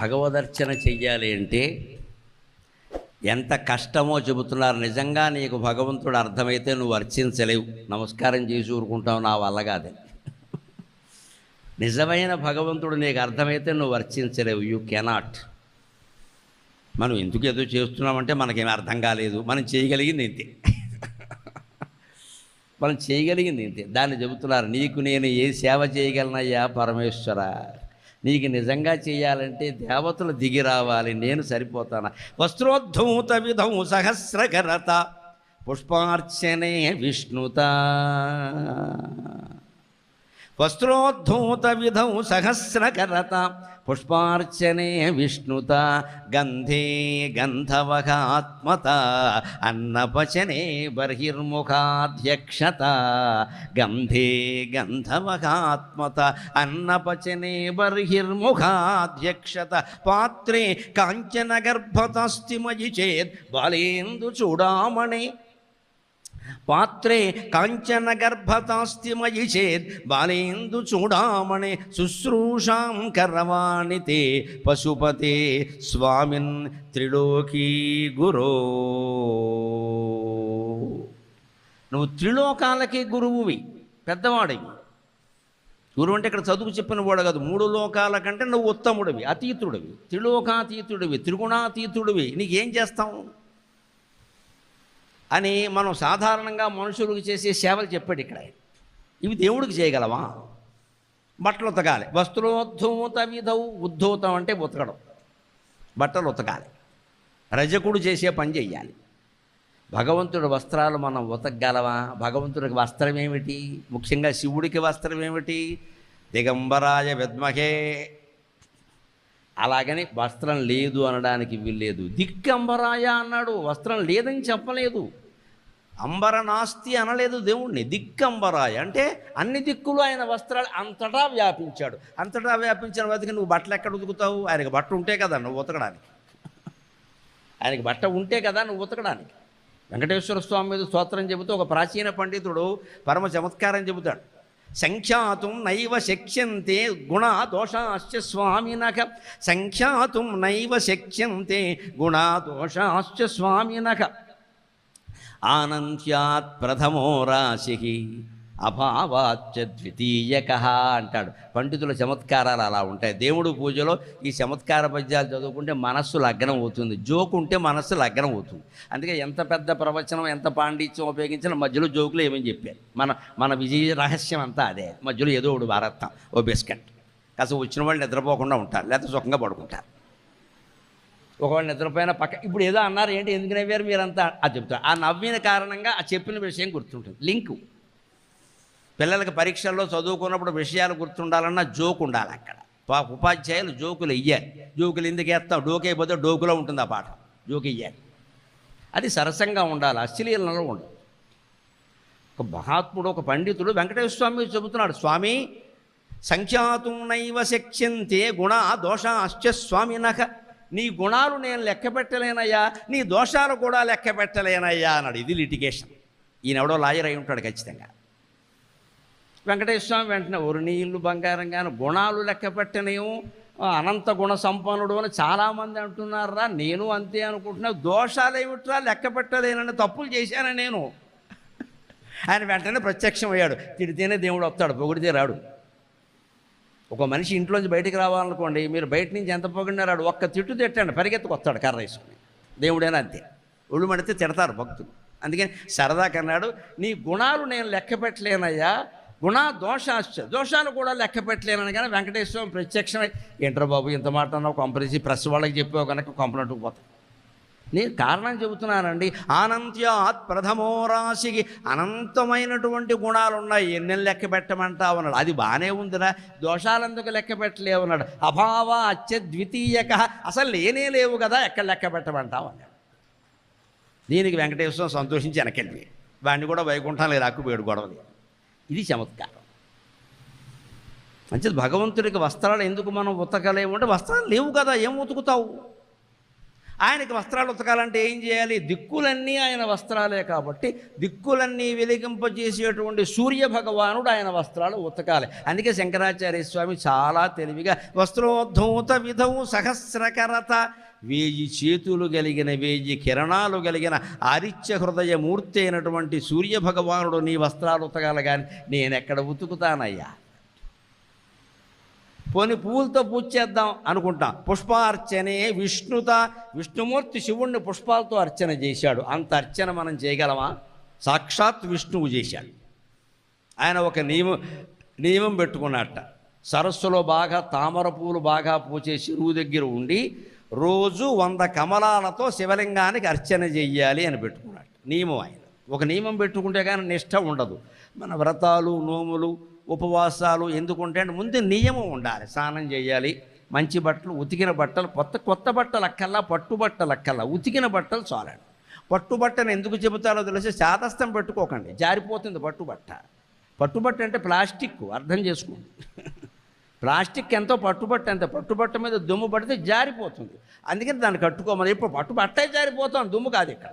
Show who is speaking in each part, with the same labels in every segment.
Speaker 1: భగవదర్చన చెయ్యాలి అంటే ఎంత కష్టమో చెబుతున్నారు. నిజంగా నీకు భగవంతుడు అర్థమైతే నువ్వు అర్చించలేవు. నమస్కారం చేసి ఊరుకుంటావు నా వల్ల కాదు. నిజమైన భగవంతుడు నీకు అర్థమైతే నువ్వు అర్చించలేవు. యూ కెనాట్ మనం ఎందుకు ఏదో చేస్తున్నామంటే మనకేం అర్థం కాలేదు. మనం చేయగలిగింది ఇంతే. మనం చేయగలిగింది ఇంతే. దాన్ని చెబుతున్నారు నీకు నేను ఏ సేవ చేయగలనయ్యా పరమేశ్వర? నీకు నిజంగా చేయాలంటే దేవతలు దిగి రావాలి నేను సరిపోతాను? వస్త్రోద్ధూత విధం సహస్రకరత పుష్పార్చనే విష్ణుత. వస్త్రోద్ధూత విధౌ సహస్రకరత పుష్పార్చనే విష్ణుత గంధే గంధవగాత్మత అన్నపచనే బహిర్ముఖాధ్యక్షత గంధే గంధవగాత్మత అన్నపచనే బహిర్ముఖాధ్యక్షత పాత్రే కాంచన గర్భతస్తిమయి చేద్ బాలేందు చూడామణి పాత్రే కాంచన గర్భతాస్తిమయి చేత్ బాలేందు చూడామణి శుశ్రూషాం కరవాణి తే పశుపతే స్వామిన్ త్రిలోకీ గురో. నువ్వు త్రిలోకాలకి గురువువి పెద్దవాడివి. గురువు అంటే ఇక్కడ చదువు చెప్పిన వాడు కాదు మూడు లోకాల కంటే నువ్వు ఉత్తముడివి అతీతుడివి త్రిలోకాతీతుడివి త్రిగుణాతీతుడివి. నీకేం చేస్తావు? అని మనం సాధారణంగా మనుషులకు చేసే సేవలు చెప్పాడు ఇక్కడ ఇవి దేవుడికి చేయగలవా? బట్టలు ఉతకాలి. వస్త్రోద్ధూత విధౌ ఉద్ధూతం అంటే ఉతకడం. బట్టలు ఉతకాలి. రజకుడు చేసే పని చెయ్యాలి. భగవంతుడి వస్త్రాలు మనం ఉతకగలవా? భగవంతుడికి వస్త్రం ఏమిటి ముఖ్యంగా శివుడికి వస్త్రం ఏమిటి దిగంబరాయ విద్మహే అలాగని వస్త్రం లేదు అనడానికి వీల్లేదు. దిక్కంబరాయ అన్నాడు. వస్త్రం లేదని చెప్పలేదు. అంబర నాస్తి అనలేదు దేవుణ్ణి. దిక్కంబరాయ అంటే అన్ని దిక్కులు ఆయన వస్త్రాలు అంతటా వ్యాపించాడు. అంతటా వ్యాపించిన వాటికి నువ్వు బట్టలు ఎక్కడ ఉతుకుతావు? ఆయనకి బట్ట ఉంటే కదా నువ్వు ఉతకడానికి. ఆయనకి బట్ట ఉంటే కదా నువ్వు ఉతకడానికి. వెంకటేశ్వర స్వామి మీద స్తోత్రం చెబుతూ ఒక ప్రాచీన పండితుడు పరమ చమత్కారం చెబుతాడు. సంఖ్యాతుం నైవ శక్యంతే గుణ దోషాశ్చ స్వామినక సంఖ్యాతుం నైవ శక్యంతే గుణ దోషాశ్చ స్వామినక ఆనంత్యాత్ ప్రథమో రాశి. అభావాచ్య ద్వితీయక అంటాడు. పండితుల చమత్కారాలు అలా ఉంటాయి. దేవుడు పూజలో ఈ చమత్కార పద్యాలు చదువుకుంటే మనస్సు లగ్నం అవుతుంది. జోకు ఉంటే మనస్సు లగ్నం అవుతుంది. అందుకే ఎంత పెద్ద ప్రవచనం ఎంత పాండిత్యం ఉపయోగించిన మధ్యలో జోకులు ఏమని చెప్పారు? మన మన విజయ రహస్యం అంతా అదే. మధ్యలో ఏదో ఒకటి భారత్తం ఓ బిస్కెట్. కాస్త వచ్చిన వాళ్ళు నిద్రపోకుండా ఉంటారు. లేకపోతే సుఖంగా పడుకుంటారు. ఒకవేళ నిద్రపోయిన పక్క ఇప్పుడు ఏదో అన్నారు ఏంటి ఎందుకు నవ్వారు మీరంతా? అది చెప్తారు. ఆ నవ్విన కారణంగా ఆ చెప్పిన విషయం గుర్తుంటుంది. లింకు. పిల్లలకి పరీక్షల్లో చదువుకున్నప్పుడు విషయాలు గుర్తుండాలన్నా జోకు ఉండాలి అక్కడ. ఉపాధ్యాయులు జోకులు ఇయ్యాలి. జోకులు ఎందుకు వేస్తాం డోకే పోతే డోకులో ఉంటుంది ఆ పాఠం. జోకు ఇయ్యాలి. అది సరసంగా ఉండాలి. అశ్లీలంలో ఉండదు. ఒక మహాత్ముడు ఒక పండితుడు వెంకటేశ్వర స్వామి చెబుతున్నాడు స్వామి సంఖ్యాతుం నైవ శక్యంతే గుణ దోషాశ్చ స్వామినక నీ గుణాలు నేను లెక్క పెట్టలేనయ్యా. నీ దోషాలు కూడా లెక్క పెట్టలేనయ్యా అన్నాడు. ఇది లిటిగేషన్. ఈయనెవడో లాయర్ అయి ఉంటాడు ఖచ్చితంగా. వెంకటేశ్వర స్వామి వెంటనే ఒరు నీళ్ళు బంగారం కానీ గుణాలు లెక్క పెట్టనేమో అనంత గుణ సంపన్నుడు అని చాలామంది అంటున్నారా. నేను అంతే అనుకుంటున్నా దోషాలు ఏమిట్రా? లెక్క పెట్టలేనని తప్పులు చేశాను నేను? ఆయన వెంటనే ప్రత్యక్షం అయ్యాడు. తిడితేనే దేవుడు వస్తాడు పొగిడితే రాడు. ఒక మనిషి ఇంట్లోంచి బయటికి రావాలనుకోండి మీరు బయట నుంచి ఎంత పొగిడినా రాడు. ఒక్క తిట్టు తిట్టండి పరిగెత్తుకు వస్తాడు కర్ర వేసుకుని దేవుడైనా అంతే. ఒళ్ళు మడితే తిడతారు భక్తులు. అందుకని సరదా కన్నాడు నీ గుణాలు నేను లెక్క పెట్టలేనయ్యా గుణ దోషాశ్చ. దోషాలు కూడా లెక్క పెట్టలేనని కానీ వెంకటేశ్వరం ప్రత్యక్షమై ఏంట్రా బాబు ఇంత మాట అన్నావు కొంపరిచి ప్రెస్ వాళ్ళకి చెప్పావు కనుక కొంపనట్టుకు పోతాం. నేను కారణం చెబుతున్నానండి అనంత్యాత్ ప్రథమో రాశికి అనంతమైనటువంటి గుణాలు ఉన్నాయి ఎన్నెలు లెక్క పెట్టమంటావు? అన్నాడు. అది బాగానే ఉందిరా దోషాలందుకు లెక్క పెట్టలేవు అన్నాడు. అభావ అత్య ద్వితీయక అసలు లేనే లేవు కదా ఎక్కడ లెక్క పెట్టమంటావు? అన్నాడు. దీనికి వెంకటేశ్వరం సంతోషించి వెనకెళ్ళి వాడిని కూడా వైకుంఠం లేదు అక్కుపోయాడు గొడవది ఇది చమత్కారం. మంచిది భగవంతుడికి వస్త్రాలు ఎందుకు మనం ఉతకలేము? అంటే వస్త్రాలు లేవు కదా ఏం ఉతుకుతావు? ఆయనకి వస్త్రాలు ఉతకాలంటే ఏం చేయాలి? దిక్కులన్నీ ఆయన వస్త్రాలే కాబట్టి దిక్కులన్నీ వెలిగింపజేసేటువంటి సూర్య భగవానుడు ఆయన వస్త్రాలు ఉతకాలి. అందుకే శంకరాచార్య స్వామి చాలా తెలివిగా వస్త్రోద్ధూత విధౌ సహస్రకరత వేయి చేతులు కలిగిన వేయి కిరణాలు కలిగిన ఆరిత్య హృదయ మూర్తి అయినటువంటి సూర్య భగవానుడు నీ వస్త్రాలు ఉతకాలి కానీ నేనెక్కడ ఉతుకుతానయ్యా? పోని పువ్వులతో పూజ చేద్దాం అనుకుంటాం. పుష్పార్చనే విష్ణుత విష్ణుమూర్తి శివుణ్ణి పుష్పాలతో అర్చన చేశాడు. అంత అర్చన మనం చేయగలమా? సాక్షాత్ విష్ణువు చేశాడు. ఆయన ఒక నియమం నియమం పెట్టుకున్నట్ట. సరస్సులో బాగా తామర పువ్వులు బాగా పూచే చెరువు దగ్గర ఉండి రోజు వంద కమలాలతో శివలింగానికి అర్చన చెయ్యాలి అని పెట్టుకున్నాడు. నియమం ఆయన. ఒక నియమం పెట్టుకుంటే కానీ నిష్ట ఉండదు. మన వ్రతాలు నోములు ఉపవాసాలు ఎందుకుంటే అంటే ముందు నియమం ఉండాలి. స్నానం చేయాలి మంచి బట్టలు ఉతికిన బట్టలు కొత్త కొత్త బట్టలు అక్కల్లా పట్టుబట్టలు అక్కల్లా ఉతికిన బట్టలు చాలండి. పట్టుబట్టను ఎందుకు చెబుతారో తెలిసి శాతస్థం పెట్టుకోకండి. జారిపోతుంది పట్టుబట్ట పట్టుబట్ట అంటే ప్లాస్టిక్ అర్థం చేసుకోండి. ప్లాస్టిక్ ఎంతో పట్టుబట్ట ఎంత పట్టుబట్ట మీద దుమ్ము పడితే జారిపోతుంది. అందుకని దాన్ని కట్టుకోమని ఇప్పుడు పట్టుబట్టే జారిపోతాం. దుమ్ము కాదు ఇక్కడ.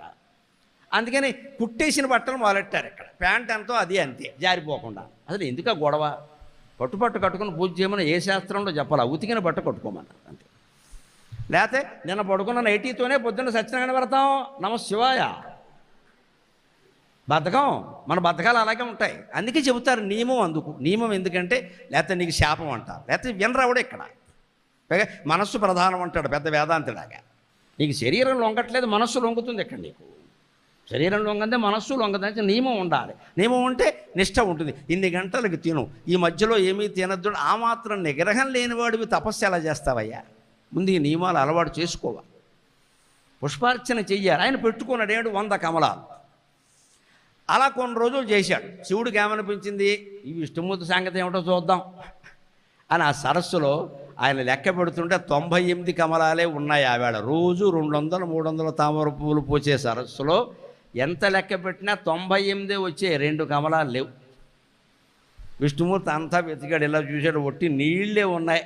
Speaker 1: అందుకని కుట్టేసిన బట్టలు మొదలెట్టారు ఇక్కడ. ప్యాంట్ ఎంతో అది అంతే జారిపోకుండా. అసలు ఎందుక గొడవ? పట్టుబట్ట కట్టుకుని పూజ చేయమని ఏ శాస్త్రంలో చెప్పాలా? ఉతికిన బట్ట కట్టుకోమన్నారు అంతే. లేకపోతే నిన్న పడుకున్న నైటీతోనే పొద్దున్న సత్యనారాయణ వ్రతం. నమ శివాయ. బద్ధకం మన బద్ధకాలు అలాగే ఉంటాయి. అందుకే చెబుతారు నియమం అందుకు నియమం ఎందుకంటే లేకపోతే నీకు శాపం అంటారు. లేకపోతే వినరావుడే ఇక్కడ. మనస్సు ప్రధానం అంటాడు పెద్ద వేదాంతులాగా నీకు శరీరం లొంగట్లేదు మనస్సు లొంగుతుంది ఇక్కడ నీకు. శరీరం లొంగందే మనస్సు లొంగదని నియమం ఉండాలి. నియమం ఉంటే నిష్ట ఉంటుంది. ఇన్ని గంటలకు తిను. ఈ మధ్యలో ఏమీ తినద్దు. ఆ మాత్రం నిగ్రహం లేనివాడివి తపస్సు ఎలా చేస్తావయ్యా? ముందు ఈ నియమాలు అలవాటు చేసుకోవాలి. పుష్పార్చన చెయ్యాలి. ఆయన పెట్టుకున్నాడు ఏడు వంద కమలాలు. అలా కొన్ని రోజులు చేశాడు. శివుడికి ఏమనిపించింది? ఈ విష్ణుమూర్తి సంగతి ఏమిటో చూద్దాం. అని ఆ సరస్సులో ఆయన లెక్క పెడుతుంటే తొంభై ఎనిమిది కమలాలే ఉన్నాయి ఆవేళ రోజు రెండు వందలు మూడు వందల తామర పువ్వులు పోసే సరస్సులో ఎంత లెక్క పెట్టినా తొంభై ఎనిమిదే వచ్చే రెండు కమలాలు లేవు. విష్ణుమూర్తి అంతా వెతికాడు. ఇలా చూశాడు. ఒట్టి నీళ్ళే ఉన్నాయి.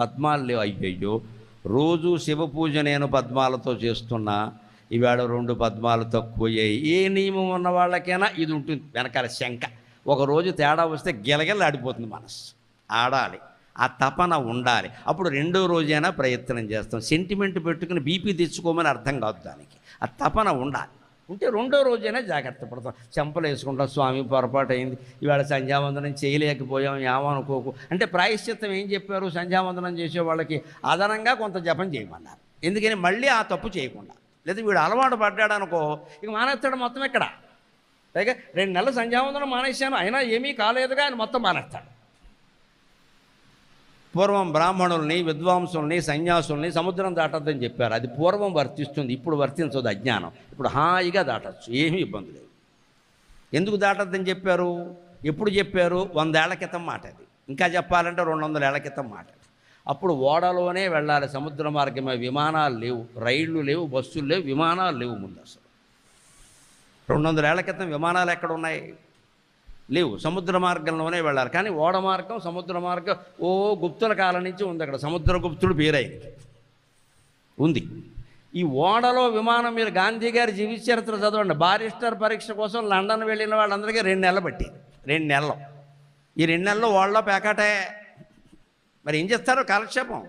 Speaker 1: పద్మాలు లేవు. అయ్యయ్యో. రోజు శివ పూజ నేను పద్మాలతో చేస్తున్నా. ఈవేళ రెండు పద్మాలు తక్కువయ్యాయి. ఏ నియమం ఉన్న వాళ్ళకైనా ఇది ఉంటుంది. వెనకాల శంక. ఒక రోజు తేడా వస్తే గిలగిల ఆడిపోతుంది మనసు ఆడాలి. ఆ తపన ఉండాలి. అప్పుడు రెండో రోజైనా ప్రయత్నం చేస్తాం. సెంటిమెంట్ పెట్టుకుని బీపీ తెచ్చుకోమని అర్థం కాదు దానికి. ఆ తపన ఉండాలి. ఉంటే రెండో రోజైనా జాగ్రత్త పడతాం. చెంపలు వేసుకుంటాం. స్వామి పొరపాటు అయింది. ఇవాళ సంధ్యావందనం చేయలేకపోయాం. ఏమనుకోకు. అంటే ప్రాయశ్చిత్తం ఏం చెప్పారు? సంధ్యావందనం చేసే వాళ్ళకి అదనంగా కొంత జపం చేయమన్నారు. ఎందుకని మళ్ళీ ఆ తప్పు చేయకుండా. లేదా వీడు అలవాటు పడ్డాడు అనుకో ఇక మానేస్తాడు మొత్తం ఇక్కడ పైగా రెండు నెలలు సంధ్యావందనం మానేశాను అయినా ఏమీ కాలేదుగా ఆయన మొత్తం మానేస్తాడు. పూర్వం బ్రాహ్మణుల్ని విద్వాంసుల్ని సన్యాసుల్ని సముద్రం దాటద్దని చెప్పారు. అది పూర్వం వర్తిస్తుంది ఇప్పుడు వర్తించదు అజ్ఞానం. ఇప్పుడు హాయిగా దాటచ్చు ఏమీ ఇబ్బంది లేదు. ఎందుకు దాటద్దని చెప్పారు? ఎప్పుడు చెప్పారు? వందేళ్ళ క్రితం మాట అది. ఇంకా చెప్పాలంటే రెండు వందల ఏళ్ళ క్రితం మాట అప్పుడు ఓడలోనే వెళ్ళాలి. సముద్ర మార్గమే. విమానాలు లేవు. రైళ్ళు లేవు. బస్సులు లేవు. విమానాలు లేవు ముందు అసలు. రెండు వందల ఏళ్ళ క్రితం విమానాలు ఎక్కడ ఉన్నాయి? లేవు. సముద్ర మార్గంలోనే వెళ్ళాలి. కానీ ఓడ మార్గం సముద్ర మార్గం ఓ గుప్తుల కాలం నుంచి ఉంది అక్కడ. సముద్ర గుప్తుడు పేరైంది. ఉంది. ఈ ఓడలో విమానం మీరు గాంధీ గారి జీవిత చరిత్ర చదవండి. బారిస్టర్ పరీక్ష కోసం లండన్ వెళ్ళిన వాళ్ళందరికీ రెండు నెలలు పట్టి రెండు నెలలు. ఈ రెండు నెలలు ఓడలో పేకాటే మరి ఏం చేస్తారో కాలక్షేపం.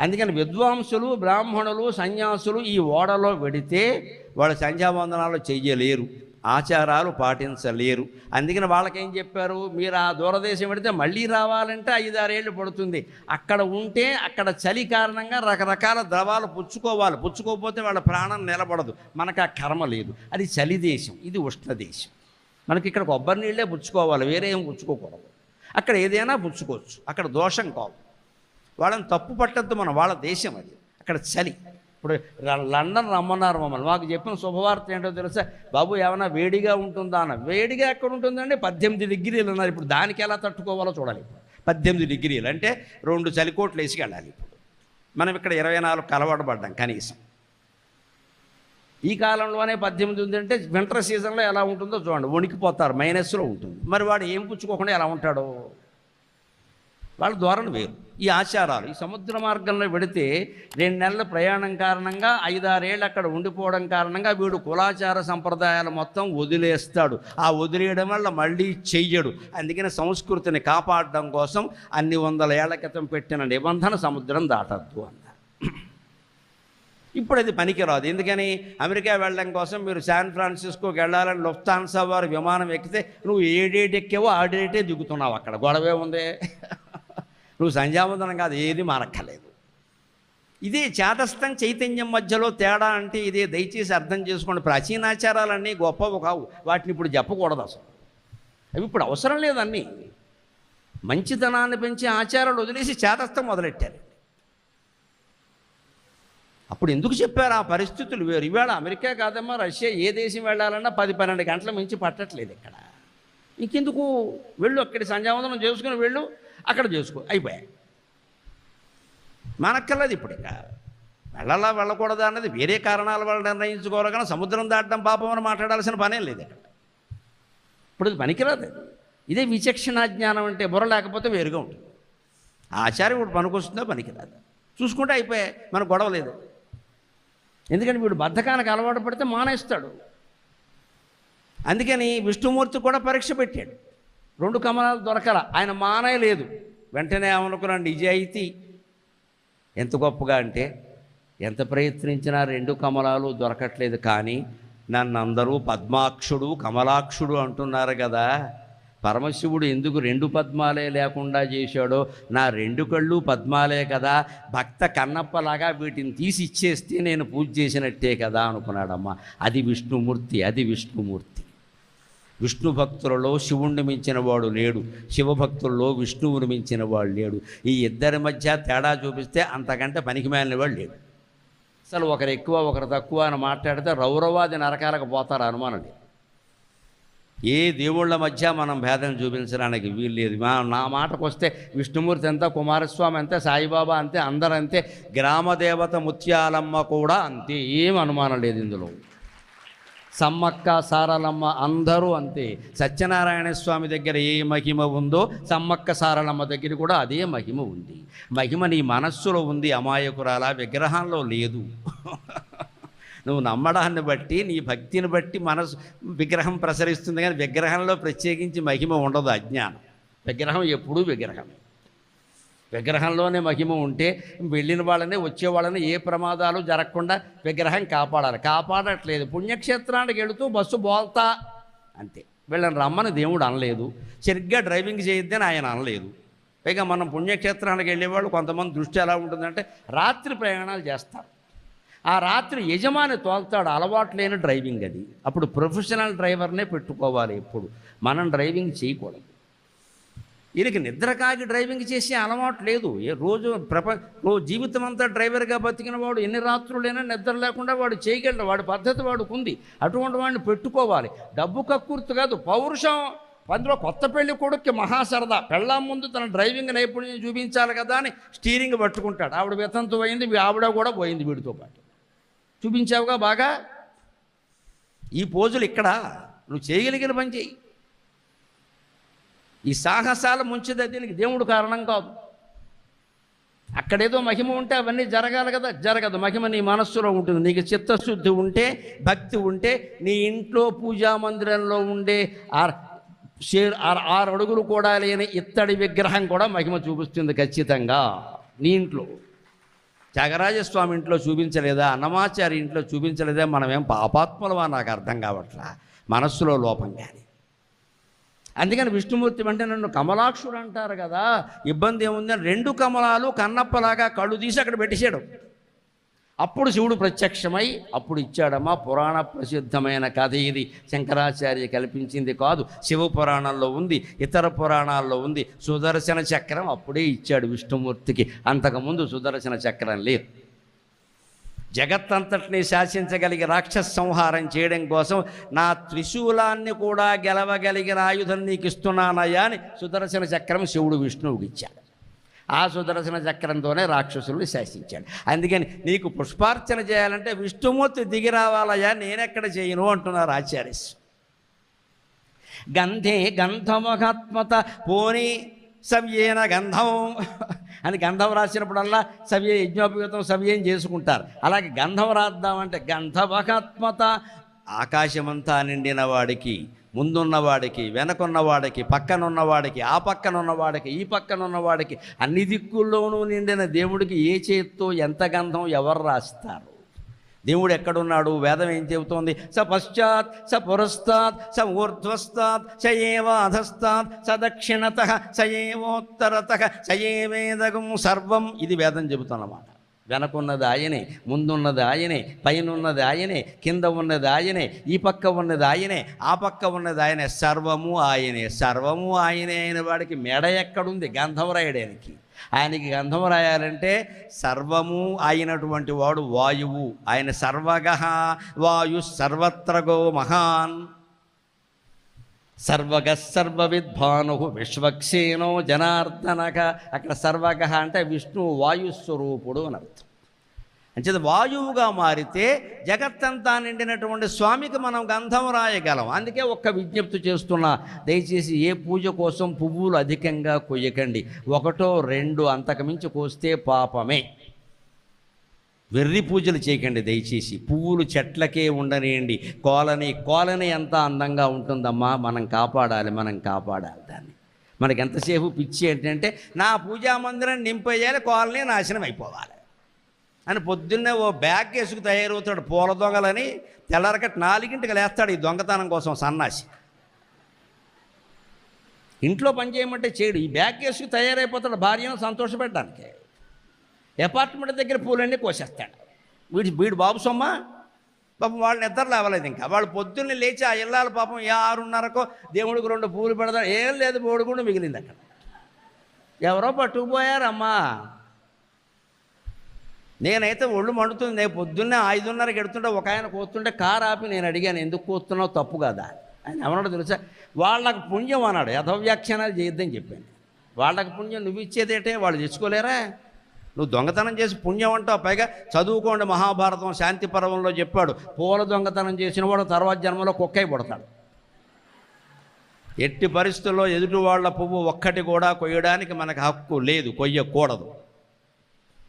Speaker 1: అందుకని విద్వాంసులు బ్రాహ్మణులు సన్యాసులు ఈ ఓడలో వెడితే వాళ్ళు సంధ్యావందనాలు చెయ్యలేరు ఆచారాలు పాటించలేరు. అందుకని వాళ్ళకేం చెప్పారు? మీరు ఆ దూరదేశం పెడితే మళ్ళీ రావాలంటే ఐదారేళ్ళు పడుతుంది. అక్కడ ఉంటే అక్కడ చలి కారణంగా రకరకాల ద్రవాలు పుచ్చుకోవాలి. పుచ్చుకోకపోతే వాళ్ళ ప్రాణం నిలబడదు. మనకు ఆ కర్మ లేదు. అది చలి దేశం ఇది ఉష్ణ దేశం. మనకి ఇక్కడ కొబ్బరి నీళ్ళే పుచ్చుకోవాలి. వేరే ఏం పుచ్చుకోకూడదు. అక్కడ ఏదైనా పుచ్చుకోవచ్చు. అక్కడ దోషం కాదు. వాళ్ళని తప్పు పట్టద్దు మనం వాళ్ళ దేశం అది. అక్కడ చలి. ఇప్పుడు ల- లండన్ రమ్మన్నారు మమ్మల్ని. మాకు చెప్పిన శుభవార్త ఏంటో తెలుసా? బాబు ఏమైనా వేడిగా ఉంటుందా? అన్న. వేడిగా ఎక్కడ ఉంటుందండి? పద్దెనిమిది డిగ్రీలు ఉన్నారు. ఇప్పుడు దానికి ఎలా తట్టుకోవాలో చూడాలి ఇప్పుడు. పద్దెనిమిది డిగ్రీలు. అంటే రెండు చలికోట్లు వేసుకెళ్ళాలి ఇప్పుడు. మనం ఇక్కడ ఇరవై నాలుగు కలవాటు పడ్డాం కనీసం. ఈ కాలంలోనే పద్దెనిమిది అంటే వింటర్ సీజన్లో ఎలా ఉంటుందో చూడండి. వణికిపోతారు మైనస్లో ఉంటుంది. మరి వాడు ఏం పుచ్చుకోకుండా ఎలా ఉంటాడు? వాళ్ళ ధోరణి వేరు. ఈ ఆచారాలు ఈ సముద్ర మార్గంలో పెడితే రెండు నెలల ప్రయాణం కారణంగా ఐదారేళ్ళు అక్కడ ఉండిపోవడం కారణంగా వీడు కులాచార సంప్రదాయాలు మొత్తం వదిలేస్తాడు. ఆ వదిలేయడం వల్ల మళ్ళీ చెయ్యడు. అందుకని సంస్కృతిని కాపాడడం కోసం అన్ని వందల ఏళ్ళ క్రితం పెట్టిన నిబంధన సముద్రం దాటద్దు అన్నారు. ఇప్పుడు అది పనికిరాదు. ఎందుకని? అమెరికా వెళ్ళడం కోసం మీరు శాన్ ఫ్రాన్సిస్కోకి వెళ్ళాలని లుఫ్తాన్సా వారు విమానం ఎక్కితే నువ్వు ఏ డేట్ ఎక్కావో ఆ డేటే దిగుతున్నావు అక్కడ. గొడవే ఉంది. నువ్వు సంజావందనం కాదు ఏది మారక్కర్లేదు. ఇదే చేతస్థం చైతన్యం మధ్యలో తేడా అంటే ఇదే దయచేసి అర్థం చేసుకోండి. ప్రాచీనాచారాలన్నీ గొప్పవి కావు. వాటిని ఇప్పుడు చెప్పకూడదు అసలు. అవి ఇప్పుడు అవసరం లేదన్నీ మంచితనాన్ని పెంచే ఆచారాలు వదిలేసి చేతస్థం మొదలెట్టారు. అప్పుడు ఎందుకు చెప్పారు? ఆ పరిస్థితులు వేరు. ఇవాళ అమెరికా కాదమ్మా రష్యా ఏ దేశం వెళ్ళాలన్నా పది పన్నెండు గంటల మించి పట్టట్లేదు ఇక్కడ. ఇంకెందుకు వెళ్ళు అక్కడి సంధ్యావందనం చేసుకుని వెళ్ళు అక్కడ చేసుకో. అయిపోయాయి. మనక్కర్లేదు ఇప్పుడు ఇక. వెళ్ళాలా వెళ్ళకూడదా అన్నది వేరే కారణాల వల్ల నిర్ణయించుకోవాలి కానీ సముద్రం దాటడం పాపం అని మాట్లాడాల్సిన పనే లేదు ఇక్కడ. ఇప్పుడు ఇది పనికిరాదు ఇదే విచక్షణ జ్ఞానం అంటే బుర్ర లేకపోతే వేరుగా ఉంటుంది. ఆచార్య ఇప్పుడు పనికొస్తుందో పనికిరాదు. చూసుకుంటే అయిపోయాయి. మనకు గొడవ లేదు. ఎందుకంటే వీడు బద్ధకానికి అలవాటు పడితే మానేస్తాడు. అందుకని విష్ణుమూర్తి కూడా పరీక్ష పెట్టాడు. రెండు కమలాలు దొరకల. ఆయన మానేయలేదు. వెంటనే ఏమనుకున్నాడు నిజాయితీ ఎంత గొప్పగా అంటే ఎంత ప్రయత్నించినా రెండు కమలాలు దొరకట్లేదు కానీ నన్ను అందరూ పద్మాక్షుడు కమలాక్షుడు అంటున్నారు కదా. పరమశివుడు ఎందుకు రెండు పద్మాలే లేకుండా చేశాడో? నా రెండు కళ్ళు పద్మాలే కదా. భక్త కన్నప్పలాగా వీటిని తీసి ఇచ్చేస్తే నేను పూజ చేసినట్టే కదా అనుకున్నాడమ్మ. అది విష్ణుమూర్తి అది విష్ణుమూర్తి. విష్ణు భక్తులలో శివుణ్ణి మించిన వాడు లేడు. శివభక్తుల్లో విష్ణువుని మించిన వాడు లేడు. ఈ ఇద్దరి మధ్య తేడా చూపిస్తే అంతకంటే పనికిమాలిన వాడు లేడు. అసలు ఒకరు ఎక్కువ ఒకరు తక్కువ అని మాట్లాడితే రౌరవాది నరకాలకు పోతారు అనుమానం లేదు ఏ దేవుళ్ళ మధ్య మనం భేదం చూపించడానికి వీలు లేదు మా నా మాటకు వస్తే విష్ణుమూర్తి అంతా కుమారస్వామి అంతే సాయిబాబా అంతే అందరూ అంతే గ్రామదేవత ముత్యాలమ్మ కూడా అంతే. ఏం అనుమానం లేదు ఇందులో. సమ్మక్క సారలమ్మ అందరూ అంతే. సత్యనారాయణ స్వామి దగ్గర ఏ మహిమ ఉందో సమ్మక్క సారలమ్మ దగ్గర కూడా అదే మహిమ ఉంది. మహిమ నీ మనస్సులో ఉంది అమాయకురాల విగ్రహంలో లేదు. నువ్వు నమ్మడాన్ని బట్టి నీ భక్తిని బట్టి మనసు విగ్రహం ప్రసరిస్తుంది కానీ విగ్రహంలో ప్రత్యేకించి మహిమ ఉండదు అజ్ఞానం. విగ్రహం ఎప్పుడూ విగ్రహమే విగ్రహంలోనే మహిమ ఉంటే వెళ్ళిన వాళ్ళని వచ్చే వాళ్ళని ఏ ప్రమాదాలు జరగకుండా విగ్రహం కాపాడాలి. కాపాడట్లేదు. పుణ్యక్షేత్రానికి వెళుతూ బస్సు బోల్తా అంతే. వీళ్ళని రమ్మని దేవుడు అనలేదు. సరిగ్గా డ్రైవింగ్ చేయొద్దని ఆయన అనలేదు. పైగా మనం పుణ్యక్షేత్రానికి వెళ్ళేవాళ్ళు కొంతమంది దృష్టి ఎలా ఉంటుందంటే రాత్రి ప్రయాణాలు చేస్తారు. ఆ రాత్రి యజమాని తోలుతాడు. అలవాటు లేని డ్రైవింగ్ అది. అప్పుడు ప్రొఫెషనల్ డ్రైవర్నే పెట్టుకోవాలి ఎప్పుడు. మనం డ్రైవింగ్ చేయకూడదు. ఈయనకి నిద్ర కాగి డ్రైవింగ్ చేసే అలవాటు లేదు. ఏ రోజు ప్రప రోజు జీవితం అంతా డ్రైవర్గా బతికిన వాడు ఎన్ని రాత్రులైనా నిద్ర లేకుండా వాడు చేయగలడు. వాడి పద్ధతి వాడుకుంది. ఉంది అటువంటి వాడిని పెట్టుకోవాలి. డబ్బు కక్కుర్తి కాదు. పౌరుషం. అందులో కొత్త పెళ్ళి కొడుక్కి మహాసరదా పెళ్ళాం ముందు తన డ్రైవింగ్ నైపుణ్యం చూపించాలి కదా అని స్టీరింగ్ పట్టుకుంటాడు. ఆవిడ వితంతు పోయింది ఆవిడ కూడా పోయింది వీడితో పాటు. చూపించావుగా బాగా? ఈ పోజులు ఇక్కడ నువ్వు చేయగలిగిన పని చేయి ఈ సాహసాల ముంచిదే దీనికి దేవుడు కారణం కాదు. అక్కడేదో మహిమ ఉంటే అవన్నీ జరగాలి కదా? జరగదు. మహిమ నీ మనస్సులో ఉంటుంది. నీకు చిత్తశుద్ధి ఉంటే భక్తి ఉంటే నీ ఇంట్లో పూజా మందిరంలో ఉండే ఆ షేర్ ఆరు ఆరు అడుగులు కూడా లేని ఇత్తడి విగ్రహం కూడా మహిమ చూపిస్తుంది ఖచ్చితంగా. నీ ఇంట్లో. త్యాగరాజస్వామి ఇంట్లో చూపించలేదా? అన్నమాచారి ఇంట్లో చూపించలేదా? మనమేం పాపాత్ములమా? నాకు అర్థం కావట్లా. మనస్సులో లోపం కానీ అందుకని విష్ణుమూర్తి అంటే నన్ను కమలాక్షుడు అంటారు కదా. ఇబ్బంది ఏముందని రెండు కమలాలు కన్నప్పలాగా కళ్ళు తీసి అక్కడ పెట్టేశాడు. అప్పుడు శివుడు ప్రత్యక్షమై అప్పుడు ఇచ్చాడమ్మా పురాణ ప్రసిద్ధమైన కథ ఇది. శంకరాచార్య కల్పించింది కాదు. శివ పురాణంలో ఉంది ఇతర పురాణాల్లో ఉంది. సుదర్శన చక్రం అప్పుడే ఇచ్చాడు విష్ణుమూర్తికి. అంతకుముందు సుదర్శన చక్రం లేదు. జగత్తంతటిని శాసించగలిగి రాక్షస సంహారం చేయడం కోసం నా త్రిశూలాన్ని కూడా గెలవగలిగిన ఆయుధం నీకు ఇస్తున్నానయ్యా అని సుదర్శన చక్రం శివుడు విష్ణువుకి ఇచ్చాడు. ఆ సుదర్శన చక్రంతోనే రాక్షసుల్ని శాసించాడు అందుకని నీకు పుష్పార్చన చేయాలంటే విష్ణుమూర్తి దిగి రావాలయ్యా నేనెక్కడ చేయను అంటున్నారు ఆచార్యస్ గంధే గంధమహాత్మత పోని సవ్యేన గంధం అని గంధం రాసినప్పుడల్లా సవ్య యజ్ఞోపయుతం సవ్యం చేసుకుంటారు. అలాగే గంధం రాద్దామంటే గంధవకాత్మత ఆకాశమంతా నిండిన వాడికి ముందున్నవాడికి వెనకున్నవాడికి పక్కనున్నవాడికి ఆ పక్కనున్నవాడికి ఈ పక్కనున్నవాడికి అన్ని దిక్కుల్లోనూ నిండిన దేవుడికి ఏ చేత్తో ఎంత గంధం ఎవరు రాస్తారు? దేవుడు ఎక్కడున్నాడు? వేదం ఏం చెబుతోంది? స పశ్చాత్ స పురస్తాత్ స ఊర్ధ్వస్తాత్ స ఏవాధస్తాత్ స దక్షిణత స ఏవోత్తరత స ఏ వేదగం సర్వం ఇది వేదం చెబుతున్నమాట. వెనకున్నది ఆయనే ముందున్నది ఆయనే పైనున్నది ఆయనే కింద ఉన్నది ఆయనే ఈ పక్క ఉన్నది ఆయనే ఆ పక్క ఉన్నది ఆయనే సర్వము ఆయనే సర్వము ఆయనే అయిన వాడికి మెడ ఎక్కడుంది గంధం రాయడానికి? ఆయనకి గంధం రాయాలంటే సర్వము అయినటువంటి వాడు వాయువు. ఆయన సర్వగ వాయు సర్వత్రగో మహాన్. సర్వగ సర్వవిద్భాను విశ్వక్సేనో జనార్దనక అక్కడ సర్వగ అంటే విష్ణు వాయుస్వరూపుడు అని అర్థం. అంచేది వాయువుగా మారితే జగత్తంతా నిండినటువంటి స్వామికి మనం గంధం రాయగలం. అందుకే ఒక్క విజ్ఞప్తి చేస్తున్నా దయచేసి ఏ పూజ కోసం పువ్వులు అధికంగా కొయ్యకండి. ఒకటో రెండు అంతకుమించి కోస్తే పాపమే. వెర్రి పూజలు చేయకండి దయచేసి. పువ్వులు చెట్లకే ఉండనియండి. కోలని కోలని ఎంత అందంగా ఉంటుందమ్మా మనం కాపాడాలి మనం కాపాడాలి దాన్ని. మనకి ఎంతసేపు పిచ్చి ఏంటంటే నా పూజా మందిరం నింపేయాలి కోలని నాశనం అయిపోవాలి. అని పొద్దున్నే ఓ బ్యాగ్ వేసుకు తయారవుతాడు పూల దొంగలని తెల్లరకట్ నాలుగింటికి లేస్తాడు ఈ దొంగతనం కోసం సన్నాసి. ఇంట్లో పని చేయమంటే చేయడు. ఈ బ్యాగ్ వేసుకు తయారైపోతాడు భార్యను సంతోషపెట్టడానికి. అపార్ట్మెంట్ దగ్గర పూలన్నీ కోసేస్తాడు. వీడి వీడు బాబు సొమ్మ? పాపం వాళ్ళు నిద్ర లేవలేదు ఇంకా. వాళ్ళు పొద్దున్నే లేచి ఆ ఇళ్ళాల పాపం ఏ ఆరున్నరకో దేవుడికి రెండు పూలు పెడతాడు ఏం లేదు బోడు కూడా మిగిలింది అక్కడ. ఎవరో పట్టుకుపోయారమ్మా. నేనైతే ఒళ్ళు మండుతుంది. నేను పొద్దున్నే ఐదున్నరకి ఎడుతుంటే ఒక ఆయన కూతుంటే కారు ఆపి నేను అడిగాను ఎందుకు కూస్తున్నావు తప్పు కదా? ఆయన ఏమన్నాడు తెలుసా? వాళ్ళకు పుణ్యం అన్నాడు. యథవ్యాఖ్యానాలు చేయొద్దని చెప్పాను. వాళ్ళకి పుణ్యం నువ్వు ఇచ్చేదేటే? వాళ్ళు తెచ్చుకోలేరా? నువ్వు దొంగతనం చేసి పుణ్యం అంటావు. పైగా చదువుకోండి మహాభారతం శాంతి పర్వంలో చెప్పాడు. పూల దొంగతనం చేసిన వాడు తర్వాత జన్మలో కుక్కై పుడతాడు. ఎట్టి పరిస్థితుల్లో ఎదుటి వాళ్ళ పువ్వు ఒక్కటి కూడా కొయ్యడానికి మనకు హక్కు లేదు కొయ్యకూడదు.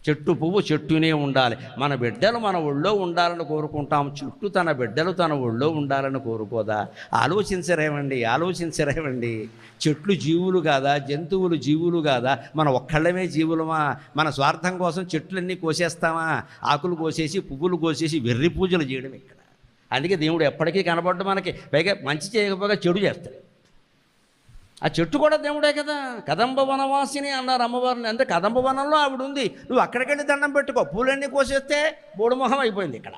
Speaker 1: చెట్టు పువ్వు చెట్టునే ఉండాలి. మన బిడ్డలు మన ఒళ్ళో ఉండాలని కోరుకుంటాం. చుట్టూ తన బిడ్డలు తన ఒళ్ళో ఉండాలని కోరుకోదా? ఆలోచించరేమండి ఆలోచించరేమండి. చెట్లు జీవులు కాదా? జంతువులు జీవులు కాదా? మన ఒక్కళ్ళమే జీవులమా? మన స్వార్థం కోసం చెట్లన్నీ కోసేస్తామా? ఆకులు కోసేసి పువ్వులు కోసేసి వెర్రి పూజలు చేయడం ఇక్కడ. అందుకే దేవుడు ఎప్పటికీ కనబడ్డు మనకి. పైగా మంచి చేయకపోగా చెడు చేస్తాడు. ఆ చెట్టు కూడా దేవుడే కదా. కదంబ వనవాసిని అన్నారు అమ్మవారిని. అంటే కదంబ వనంలో ఆవిడ ఉంది. నువ్వు అక్కడికెళ్ళి దండం పెట్టుకో. పూలన్నీ కోసేస్తే బోడుమొహం అయిపోయింది ఇక్కడ.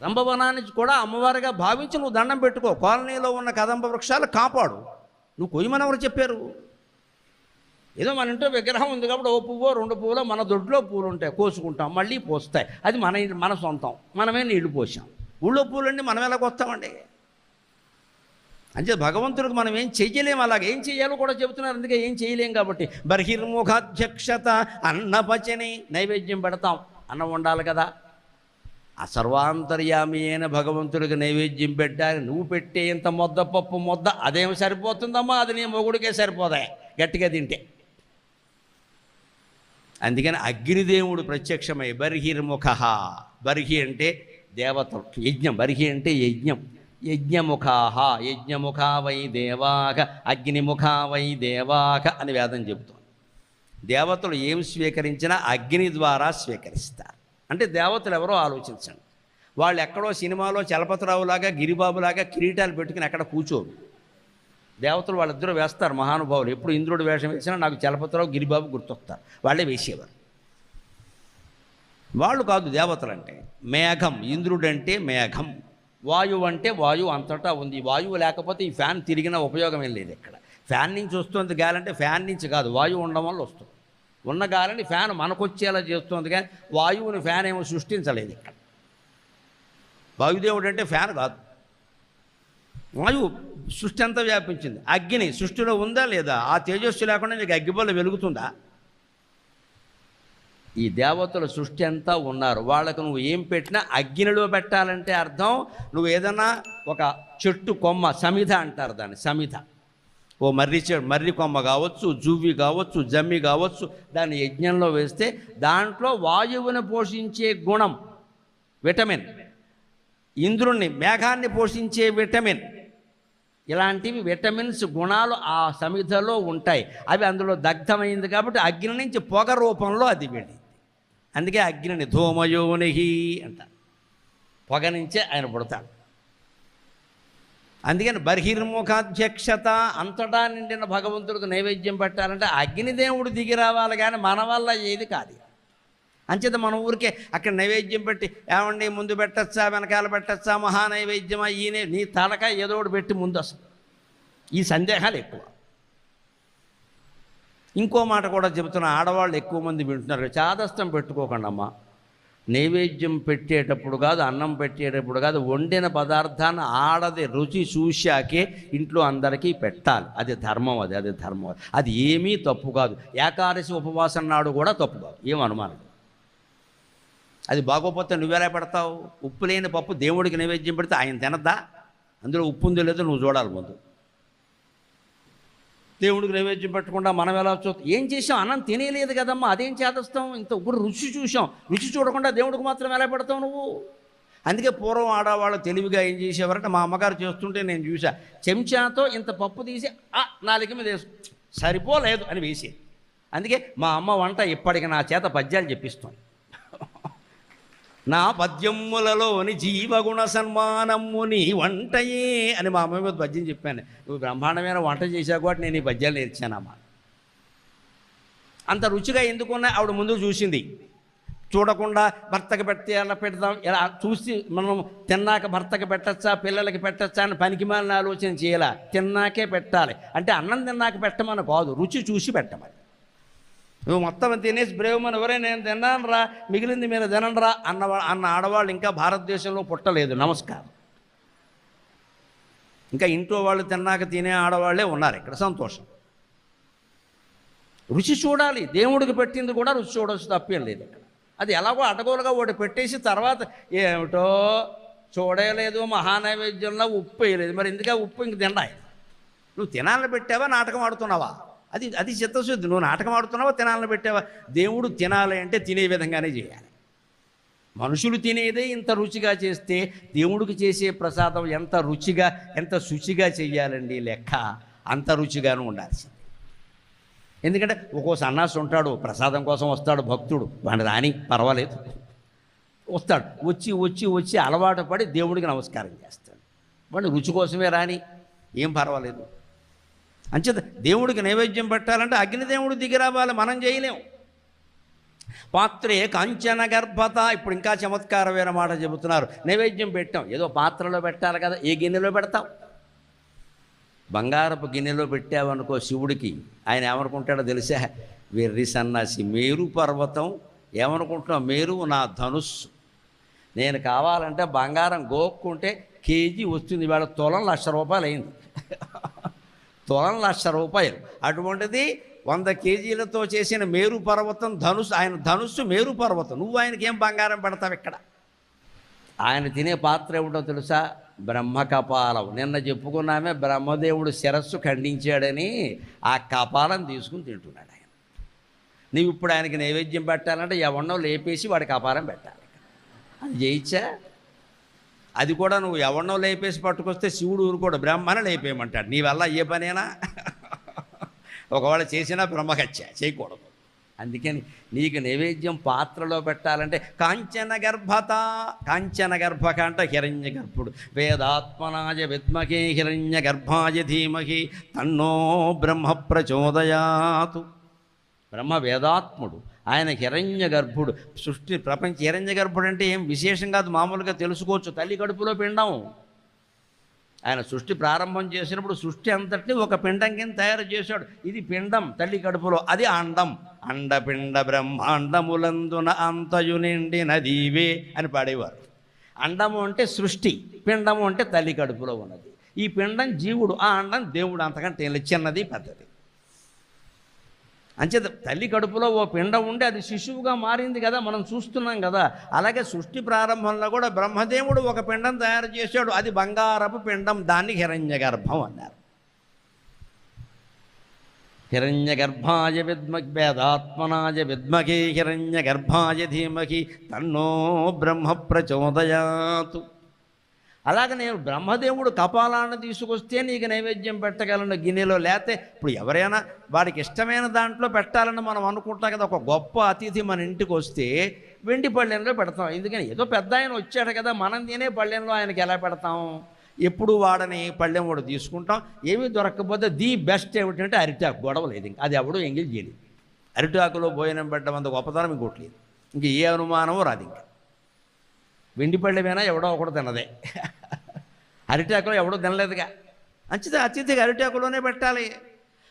Speaker 1: కదంబవనాన్ని కూడా అమ్మవారిగా భావించి నువ్వు దండం పెట్టుకో. కాలనీలో ఉన్న కదంబ వృక్షాలు కాపాడు. నువ్వు కొయ్యమనెవరు చెప్పారు. ఏదో మన ఇంట్లో విగ్రహం ఉంది కాబట్టి ఓ పువ్వు రెండు పువ్వులో మన దొడ్లో పూలు ఉంటాయి కోసుకుంటాం. మళ్ళీ పోస్తాయి. అది మన మన సొంతం. మనమే నీళ్ళు పోసాం. ఊళ్ళో పూలన్నీ మనం ఎలా అంటే భగవంతుడికి మనం ఏం చెయ్యలేం అలాగే ఏం చెయ్యాలో కూడా చెబుతున్నారు. అందుకే ఏం చేయలేం కాబట్టి బహిర్ముఖాధ్యక్షత అన్నపచని నైవేద్యం పెడతాం. అన్నం ఉండాలి కదా. ఆ సర్వాంతర్యామి అయిన భగవంతుడికి నైవేద్యం పెట్టాలి. నువ్వు పెట్టే ఇంత మొద్ద పప్పు మొద్ద అదేమి సరిపోతుందమ్మా? అది నీ మొగుడికే సరిపోదా? గట్టిగా తింటే. అందుకని అగ్నిదేవుడు ప్రత్యక్షమై బర్హిర్ముఖ బర్హి అంటే దేవతలు యజ్ఞం. బర్హి అంటే యజ్ఞం. యజ్ఞముఖాహ యజ్ఞముఖా వై దేవాక అగ్నిముఖా వై దేవాక అని వేదం చెబుతోంది. దేవతలు ఏం స్వీకరించినా అగ్ని ద్వారా స్వీకరిస్తారు. అంటే దేవతలు ఎవరో ఆలోచించండి. వాళ్ళు ఎక్కడో సినిమాలో చలపతిరావులాగా గిరిబాబులాగా కిరీటాలు పెట్టుకుని ఎక్కడ కూర్చోరు. దేవతలు వాళ్ళిద్దరూ వేస్తారు మహానుభావులు. ఎప్పుడు ఇంద్రుడు వేషం వేసినా నాకు చలపతిరావు గిరిబాబు గుర్తొస్తారు. వాళ్ళే వేసేవారు. వాళ్ళు కాదు దేవతలు అంటే మేఘం ఇంద్రుడు అంటే మేఘం. వాయువు అంటే వాయువు అంతటా ఉంది. వాయువు లేకపోతే ఈ ఫ్యాన్ తిరిగిన ఉపయోగం ఏం లేదు ఇక్కడ. ఫ్యాన్ నుంచి వస్తుంది గాలి అంటే ఫ్యాన్ నుంచి కాదు వాయువు ఉండడం వల్ల వస్తుంది. ఉన్న గాలిని ఫ్యాన్ మనకొచ్చేలా చేస్తుంది కానీ వాయువుని ఫ్యాన్ ఏమో సృష్టించలేదు ఇక్కడ. వాయుదేవుడు అంటే ఫ్యాన్ కాదు. వాయువు సృష్టి అంతా వ్యాపించింది. అగ్ని సృష్టిలో ఉందా లేదా? ఆ తేజస్సు లేకుండా నీకు అగ్గిబల్ల వెలుగుతుందా? ఈ దేవతల సృష్టి అంతా ఉన్నారు. వాళ్ళకు నువ్వు ఏం పెట్టినా అగ్నిలో పెట్టాలంటే అర్థం నువ్వు ఏదైనా ఒక చెట్టు కొమ్మ సమిధ అంటారు దాన్ని సమిధ. ఓ మర్రి చె- మర్రి కొమ్మ కావచ్చు జువ్వి కావచ్చు జమ్మి కావచ్చు దాన్ని యజ్ఞంలో వేస్తే దాంట్లో వాయువుని పోషించే గుణం విటమిన్. ఇంద్రుణ్ణి మేఘాన్ని పోషించే విటమిన్. ఇలాంటివి విటమిన్స్ గుణాలు ఆ సమిధలో ఉంటాయి. అవి అందులో దగ్ధమైంది కాబట్టి అగ్ని నుంచి పొగ రూపంలో అది వెళ్ళి అందుకే అగ్నిని ధూమయోనిహి అంట. పొగ నుంచే ఆయన పుడతాడు. అందుకని బహిర్ముఖాధ్యక్షత అంతటా నిండిన భగవంతుడికి నైవేద్యం పెట్టాలంటే అగ్నిదేవుడు దిగి రావాలి కానీ మన వల్ల ఏది కాదు. అంచేత మన ఊరికే అక్కడ నైవేద్యం పెట్టి ఏమండి ముందు పెట్టచ్చా వెనకాల పెట్టచ్చా మహా నైవేద్యమా ఈయనే నీ తలక ఏదో ఒకటి పెట్టి ముందు అసలు ఈ సందేహాలు ఎక్కువ. ఇంకో మాట కూడా చెబుతున్న ఆడవాళ్ళు ఎక్కువ మంది వింటున్నారు. చాదస్తం పెట్టుకోకండి అమ్మా. నైవేద్యం పెట్టేటప్పుడు కాదు అన్నం పెట్టేటప్పుడు కాదు వండిన పదార్థాన్ని ఆడది రుచి చూశాకే ఇంట్లో అందరికీ పెట్టాలి. అది ధర్మం అది అది ధర్మం అది. అది ఏమీ తప్పు కాదు. ఏకాదశి ఉపవాసం నాడు కూడా తప్పు కాదు. ఏం అనుమానం అది బాగోపోతే నువ్వెలా పెడతావు? ఉప్పు లేని పప్పు దేవుడికి నైవేద్యం పెడితే ఆయన తినద్దా? అందులో ఉప్పు ఉందో లేదో నువ్వు చూడాలి ముందు. దేవుడికి నైవేద్యం పెట్టకుండా మనం ఎలా చూస్తాం ఏం చేసాం అన్నం తినేయలేదు కదమ్మా. అదేం చేదస్తాం ఇంత ఇప్పుడు రుచి చూసాం రుచి చూడకుండా దేవుడికి మాత్రం ఎలా పెడతావు నువ్వు? అందుకే పూర్వం ఆడవాళ్ళు తెలివిగా ఏం చేసేవారంటే మా అమ్మగారు చేస్తుంటే నేను చూసా చెంచాతో ఇంత పప్పు తీసి ఆ నాలుక మీద వేసు సరిపోలేదు అని వేసి అందుకే మా అమ్మ వంట ఇప్పటికి నా చేత పద్యాలు చెప్పిస్తుంది. నా పద్యములలోని జీవగుణ సన్మానము నీ వంటయే అని మా అమ్మ మీద పద్యం చెప్పాను. నువ్వు బ్రహ్మాండమైన వంట చేశావు కాబట్టి నేను ఈ పద్యాలు నేర్చానమ్మా అంత రుచిగా ఎందుకున్నా ఆవిడ ముందు చూసింది. చూడకుండా భర్తకు పెడితే ఎలా పెడదాం ఎలా చూసి మనం తిన్నాక భర్తకు పెట్టచ్చా పిల్లలకి పెట్టచ్చా అని పనికి ఆలోచన చేయాల? తిన్నాకే పెట్టాలి. అంటే అన్నం తిన్నాక పెట్టమని కాదు రుచి చూసి పెట్టమని. నువ్వు మొత్తం తినేసి బ్రేవమని ఎవరైనా నేను తిన్నాను రా మిగిలింది మీరు తినండిరా అన్న అన్న ఆడవాళ్ళు ఇంకా భారతదేశంలో పుట్టలేదు. నమస్కారం. ఇంకా ఇంట్లో వాళ్ళు తిన్నాక తినే ఆడవాళ్ళే ఉన్నారు ఇక్కడ. సంతోషం. రుచి చూడాలి. దేవుడికి పెట్టింది కూడా రుచి చూడవచ్చు తప్పేం లేదు ఇక్కడ. అది ఎలాగో అటగోలుగా ఒకటి పెట్టేసి తర్వాత ఏమిటో చూడలేదు మహానైవేద్యంలో ఉప్పు వేయలేదు. మరి ఎందుకే ఉప్పు ఇంక తిన్నాయి? నువ్వు తినాలని పెట్టావా? నాటకం ఆడుతున్నావా? అది అది చిత్తశుద్ధి. నువ్వు నాటకం ఆడుతున్నావా తినాలని పెట్టావా? దేవుడు తినాలి అంటే తినే విధంగానే చేయాలి. మనుషులు తినేదే ఇంత రుచిగా చేస్తే దేవుడికి చేసే ప్రసాదం ఎంత రుచిగా ఎంత శుచిగా చెయ్యాలండి లెక్క అంత రుచిగాను ఉండాల్సింది. ఎందుకంటే ఒక్కో సన్నాసి ఉంటాడు ప్రసాదం కోసం వస్తాడు భక్తుడు. వాడిని రాని పర్వాలేదు. వస్తాడు. వచ్చి వచ్చి వచ్చి అలవాటు పడి దేవుడికి నమస్కారం చేస్తాడు. వాడిని రుచి కోసమే రాని ఏం పర్వాలేదు. అంచేత దేవుడికి నైవేద్యం పెట్టాలంటే అగ్నిదేవుడు దిగిరావాలి మనం చేయలేం. పాత్రే కాంచన గర్భత. ఇప్పుడు ఇంకా చమత్కారమైన మాట చెబుతున్నారు. నైవేద్యం పెట్టాం. ఏదో పాత్రలో పెట్టాలి కదా ఏ గిన్నెలో పెడతాం? బంగారపు గిన్నెలో పెట్టావనుకో శివుడికి ఆయన ఏమనుకుంటాడో తెలుసా? వెర్రి సన్నాసి మేరు పర్వతం. ఏమనుకుంటున్నావు? మేరు నా ధనుస్సు. నేను కావాలంటే బంగారం గోక్కుంటే కేజీ వస్తుంది ఇవాళ తులం లక్ష రూపాయలు అయింది తులం లక్ష రూపాయలు. అటువంటిది వంద కేజీలతో చేసిన మేరు పర్వతం ధనుసు ఆయన ధనుస్సు మేరు పర్వతం. నువ్వు ఆయనకి ఏం బంగారం పెడతావు ఇక్కడ? ఆయన తినే పాత్ర ఏమిటో తెలుసా? బ్రహ్మ కపాలం. నిన్న చెప్పుకున్నామే బ్రహ్మదేవుడు శిరస్సు ఖండించాడని ఆ కపాలం తీసుకుని తింటున్నాడు ఆయన. నీవు ఇప్పుడు ఆయనకి నైవేద్యం పెట్టాలంటే ఎవన్నో లేపేసి వాడి కపాలం పెట్టాలి. అది చేయించా? అది కూడా నువ్వు ఎవరినో లేపేసి పట్టుకొస్తే శివుడు ఊరుకోడు బ్రహ్మను లేపేయమంటాడు. నీ వల్ల ఏ పనేనా? ఒకవేళ చేసినా బ్రహ్మహత్య చేయకూడదు. అందుకని నీకు నైవేద్యం పాత్రలో పెట్టాలంటే కాంచన గర్భత కాంచన గర్భక అంటే హిరణ్య గర్భుడు. వేదాత్మనాయ విద్మకే హిరణ్య గర్భాయ ధీమహి తన్నో బ్రహ్మ ప్రచోదయాతు. బ్రహ్మ వేదాత్ముడు. ఆయన హిరణ్య గర్భుడు. సృష్టి ప్రపంచ హిరణ్య గర్భుడు అంటే ఏం విశేషం కాదు మామూలుగా తెలుసుకోవచ్చు. తల్లి కడుపులో పిండం. ఆయన సృష్టి ప్రారంభం చేసినప్పుడు సృష్టి అంతటిని ఒక పిండం కింద తయారు చేశాడు. ఇది పిండం తల్లి కడుపులో. అది అండం. అండపిండ బ్రహ్మాండములందున అంతయు నిండి నదీవే అని పాడేవారు. అండము అంటే సృష్టి పిండము అంటే తల్లి కడుపులో ఉన్నది. ఈ పిండం జీవుడు ఆ అండం దేవుడు అంతకంటే చిన్నది పెద్దది. అంచేత తల్లి కడుపులో ఓ పిండం ఉండి అది శిశువుగా మారింది కదా మనం చూస్తున్నాం కదా. అలాగే సృష్టి ప్రారంభంలో కూడా బ్రహ్మదేవుడు ఒక పిండం తయారు చేశాడు. అది బంగారపు పిండం దాన్ని హిరణ్య గర్భం అన్నారు. హిరణ్య గర్భాయ విద్మకి వేదాత్మనాయ విద్మకి హిరణ్య గర్భాయ ధీమకి తన్నో బ్రహ్మ ప్రచోదయాతు. అలాగే నేను బ్రహ్మదేవుడు కపాలాన్ని తీసుకొస్తే నీకు నైవేద్యం పెట్టగలను గిన్నెలో. లేతే ఇప్పుడు ఎవరైనా వాడికి ఇష్టమైన దాంట్లో పెట్టాలని మనం అనుకుంటాం కదా ఒక గొప్ప అతిథి మన ఇంటికి వస్తే వెండి పళ్ళెంలో పెడతాం. ఎందుకని? ఏదో పెద్ద ఆయన వచ్చాడు కదా మనం తినే పళ్ళెంలో ఆయనకి ఎలా పెడతాం? ఎప్పుడు వాడని పళ్ళెం కూడా తీసుకుంటాం. ఏమీ దొరకకపోతే ది బెస్ట్ ఏమిటంటే అరిటాకు. గొడవ లేదు ఇంకా. అది ఎవడో ఎంగిల్ చేయలేదు. అరిటాకులో భోజనం పెట్టడం అంత గొప్పతనం ఇంకోట్లేదు ఇంక ఏ అనుమానం రాదు ఇంకా. వెండి పళ్ళెమైనా ఎవడో ఒకడు తినదే. అరిటాకులో ఎవడో తినలేదుగా. మంచిది అతిథికి అరిటాకులోనే పెట్టాలి.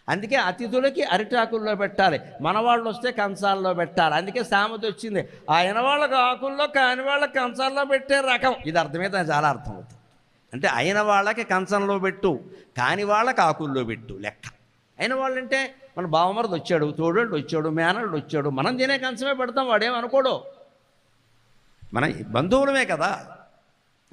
Speaker 1: అందుకే అతిథులకి అరిటాకుల్లో పెట్టాలి. మన వాళ్ళు వస్తే కంచాల్లో పెట్టాలి. అందుకే సామెత వచ్చింది. ఆయన వాళ్ళకి ఆకుల్లో కాని వాళ్ళకి కంచాల్లో పెట్టే రకం. ఇది అర్థమైతే చాలా అర్థం అవుతుంది. అంటే అయిన వాళ్ళకి కంచంలో పెట్టు కాని వాళ్ళకి ఆకుల్లో పెట్టు లెక్క. అయిన వాళ్ళంటే మన బావమరది వచ్చాడు తోడోళ్ళు వచ్చాడు మేనళ్ళు వచ్చాడు. మనం తినే కంచమే పెడతాం వాడేమనుకోడు మన బంధువులమే కదా.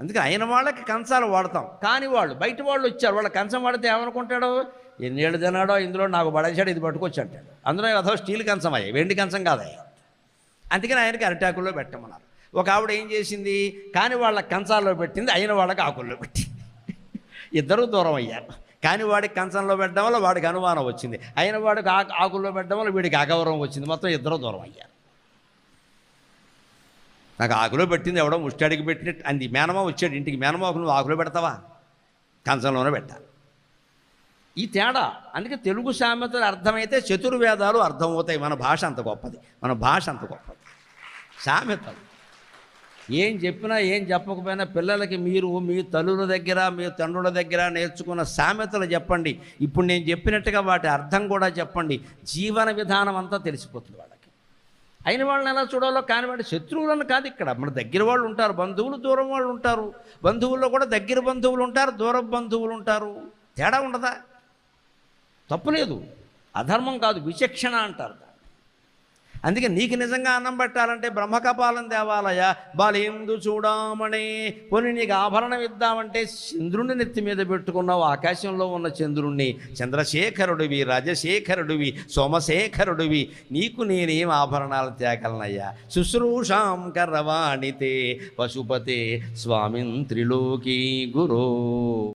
Speaker 1: అందుకే అయిన వాళ్ళకి కంచాలు వాడతాం. కానీ వాళ్ళు బయట వాళ్ళు వచ్చారు వాళ్ళ కంచం వాడితే ఏమనుకుంటాడు? ఎన్నేళ్ళు తిన్నాడో ఇందులో నాకు పడేసాడు ఇది పట్టుకొచ్చి అంటాడు. అందులో అదో స్టీల్ కంచం అయ్యాయి వెండి కంచం కాదయ్యా అందుకని ఆయనకి అరిటాకుల్లో పెట్టమన్నారు. ఒక ఆవిడ ఏం చేసింది? కానీ వాళ్ళ కంచాల్లో పెట్టింది అయిన వాళ్ళకి ఆకుల్లో పెట్టింది. ఇద్దరూ దూరం అయ్యారు. కానీ వాడికి కంచంలో పెట్టడం వల్ల వాడికి అనుమానం వచ్చింది. అయిన వాడికి ఆకు ఆకుల్లో పెట్టడం వల్ల వీడికి అగౌరవం వచ్చింది. మొత్తం ఇద్దరు దూరం అయ్యారు. నాకు ఆకులో పెట్టింది ఎవడో ముష్టాడికి పెట్టినట్టు అంది. మేనమా వచ్చాడు ఇంటికి. మేనమాకు నువ్వు ఆకులో పెడతావా? కంచంలోనే పెట్టాలి ఈ తేడా. అందుకే తెలుగు సామెతలు అర్థమైతే చతుర్వేదాలు అర్థమవుతాయి. మన భాష అంత గొప్పది. మన భాష అంత గొప్పది. సామెతలు. ఏం చెప్పినా ఏం చెప్పకపోయినా పిల్లలకి మీరు మీ తల్లుల దగ్గర మీ తండ్రుల దగ్గర నేర్చుకున్న సామెతలు చెప్పండి. ఇప్పుడు నేను చెప్పినట్టుగా వాటి అర్థం కూడా చెప్పండి. జీవన విధానం అంతా తెలిసిపోతుంది అయిన వాళ్ళని ఎలా చూడాలో కాని వాడి శత్రువులను కాదు ఇక్కడ. మన దగ్గర వాళ్ళు ఉంటారు బంధువులు దూరం వాళ్ళు ఉంటారు. బంధువుల్లో కూడా దగ్గర బంధువులు ఉంటారు దూరం బంధువులు ఉంటారు. తేడా ఉండదా? తప్పులేదు అధర్మం కాదు విచక్షణ అంటారు అందుకే నీకు నిజంగా అన్నం పెట్టాలంటే బ్రహ్మకపాలం దేవాలయ బలేందు చూడమని. కొన్ని నీకు ఆభరణం ఇద్దామంటే చంద్రుని నెత్తి మీద పెట్టుకున్నావు ఆకాశంలో ఉన్న చంద్రుణ్ణి. చంద్రశేఖరుడివి రజశేఖరుడివి సోమశేఖరుడివి. నీకు నేనేం ఆభరణాలు తేగలనయ్యా? శుశ్రూషాం కర్రవాణితే పశుపతే స్వామిన్ త్రిలోకీ గురు.